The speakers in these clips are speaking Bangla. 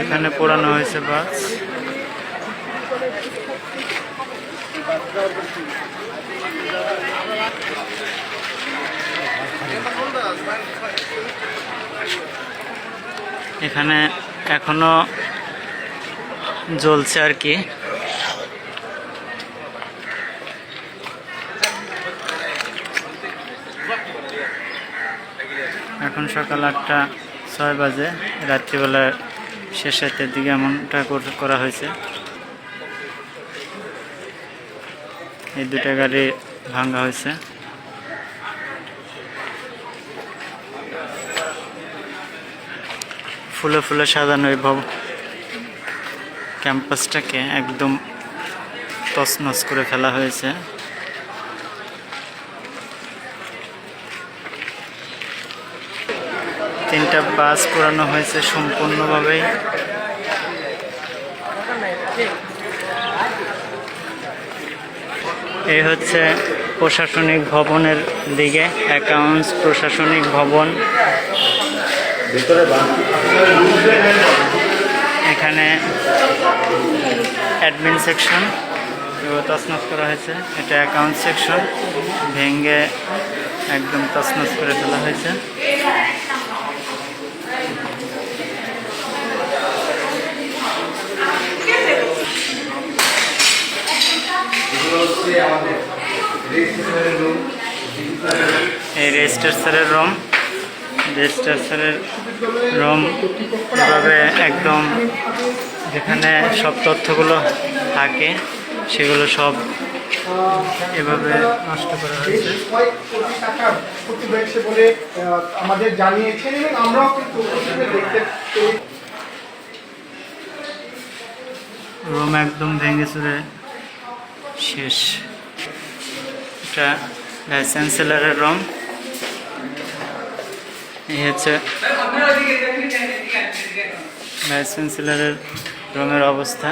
এখানে পোড়ানো হয়েছে বাস এখানে এখনও জ্বলছে আর কি। এখন সকাল আটটা ছয় বাজে, রাত্রিবেলা শেষ রাতের দিকে এমনটা করা হয়েছে। এই দুটা গাড়ি ভাঙা হয়েছে। ফুলে ফুলে সাজানো এই ভব, ক্যাম্পাসটাকে একদম তছনছ করে ফেলা হয়েছে। তিনটা বাস পোড়ানো হয়েছে সম্পূর্ণভাবেই। এই হচ্ছে প্রশাসনিক ভবনের দিকে অ্যাকাউন্টস প্রশাসনিক ভবন। এখানে অ্যাডমিন সেকশন তছনছ করা হয়েছে। এটা অ্যাকাউন্ট সেকশন, ভেঙে একদম তছনছ করে ফেলা হয়েছে। এই রেজিস্টার স্যারের রুম রেজিস্টার স্যারের রুম এভাবে একদম যেখানে সব তথ্যগুলো থাকে সেগুলো সব এভাবে নষ্ট করা হয়েছে। বলে আমাদের জানিয়েছেন এবং আমরাও কিন্তু রুম একদম ভেঙে চুরে শেষ। এটা লাইসেন্স চ্যান্সেলারের রং এই হচ্ছে ভাইস চ্যান্সেলারের রুমের অবস্থা।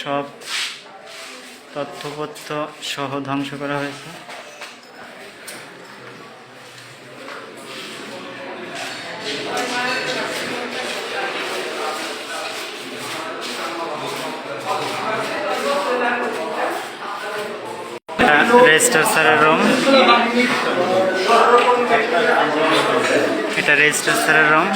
সব তথ্যপত্র সহ ধ্বংস করা হয়েছে। রেজিস্টার স্যারের রুম। এটা রেজিস্টার স্যারের রুম।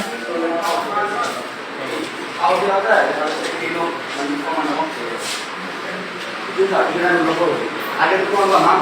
আগে তো আমার নাম